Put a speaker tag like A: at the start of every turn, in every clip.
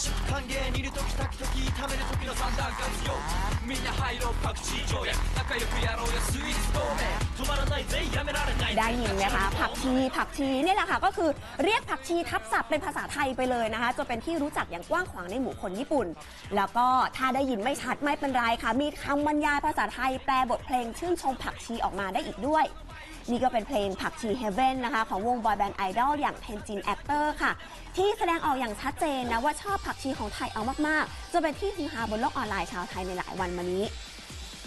A: しく歓迎煮るとき炊きとき炒めるときの三段活用みんな入ろうパクチー条約仲良くやろうよスイーツ同盟止まらないぜやめられない
B: ได้ยินไหมคะผักชีผักชีเนี่ยแหละค่ะก็คือเรียกผักชีทับศัพท์เป็นภาษาไทยไปเลยนะคะจนเป็นที่รู้จักอย่างกว้างขวางในหมู่คนญี่ปุ่น แล้วก็ถ้าได้ยินไม่ชัดไม่เป็นไรค่ะ มีคำบรรยายภาษาไทยแปลบทเพลงชื่นชมผักชีออกมาได้อีกด้วย นี่ก็เป็นเพลงผักชี Heaven นะคะของวงบอยแบนด์ไอดอลอย่างเทนจินแอคเตอร์ค่ะ ที่แสดงออกอย่างชัดเจนนะว่าชอบผักชีของไทยเอามากๆจนเป็นที่ฮือฮาบนโลกออนไลน์ชาวไทยในหลายวันมานี้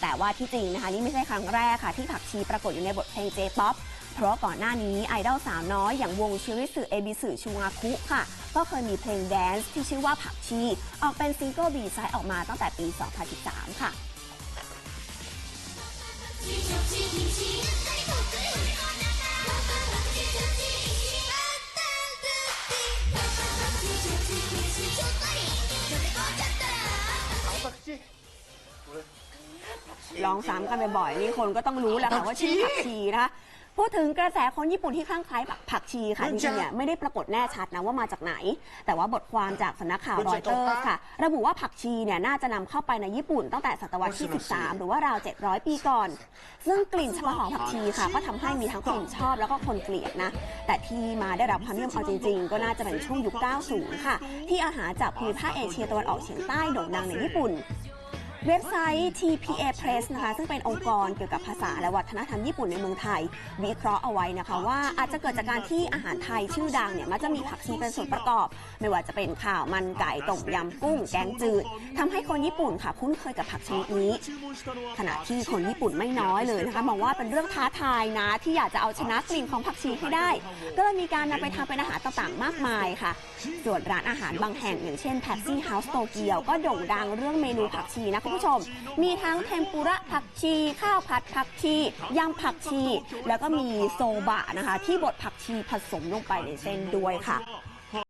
B: แต่ว่าที่จริงนะคะนี่ไม่ใช่ครั้งแรกค่ะ ที่ผักชีปรากฏอยู่ในบทเพลง J-POP เพราะก่อนหน้านี้ไอดอลสาวน้อยอย่างวงชิริสึเอบิสึชูงาคุค่ะ ก็เคยมีเพลงแดนซ์ที่ชื่อว่าผักชี ออกเป็นซิงเกิลบีไซด์ออกมาตั้งแต่ปี 2013 ค่ะ ลองซ้ำกันบ่อยๆนี่คนก็ต้องรู้แหละค่ะว่าชื่อผักชีนะคะพูดถึงกระแสคนญี่ปุ่นที่คลั่งไคล้แบบผักชีค่ะจริงๆเนี่ยไม่ได้ปรากฏแน่ชัดนะว่ามาจากไหน แต่ว่าบทความจากสำนักข่าวรอยเตอร์ค่ะ ระบุว่าผักชีเนี่ยน่าจะนำเข้าไปในญี่ปุ่นตั้งแต่ศตวรรษที่ 13 หรือว่าราว 700 ปีก่อน ซึ่งกลิ่นเฉพาะของผักชีค่ะ ก็ทำให้มีทั้งคนชอบแล้วก็คนเกลียดนะ แต่ที่มาได้รับความนิยมเอาจริง ๆ ก็น่าจะเป็นช่วงยุค 90 ค่ะ ที่อาหารจากภูมิภาคเอเชียตะวันออกเฉียงใต้โด่งดังในญี่ปุ่น เว็บไซต์ TPA Press นะคะ ซึ่งเป็นองค์กรเกี่ยวกับภาษาและวัฒนธรรมญี่ปุ่นในเมืองไทย วิเคราะห์เอาไว้นะคะ ว่าอาจจะเกิดจากการที่อาหารไทยชื่อดังเนี่ยมักจะมีผักชีเป็นส่วนประกอบ ไม่ว่าจะเป็นข้าวมันไก่ต้มยำกุ้งแกงจืดทำให้คนญี่ปุ่นค่ะคุ้นเคยกับผักชนิดนี้ ขณะที่คนญี่ปุ่นไม่น้อยเลยนะคะมองว่าเป็นเรื่องท้าทายนะที่อยากจะเอาชนะกลิ่นของผักชีให้ได้ ก็เลยมีการนำไปทำเป็นอาหารต่างๆ มากมายค่ะ ส่วนร้านอาหารบางแห่งอย่างเช่น Patsy House โตเกียวก็โด่งดังเรื่องเมนูผักชีนะคุณผู้ชม มีทั้งเทมปุระผักชี ข้าวผัดผักชียำผักชี แล้วก็มีโซบะนะคะ ที่บดผักชีผสมลงไปในเส้นด้วยค่ะ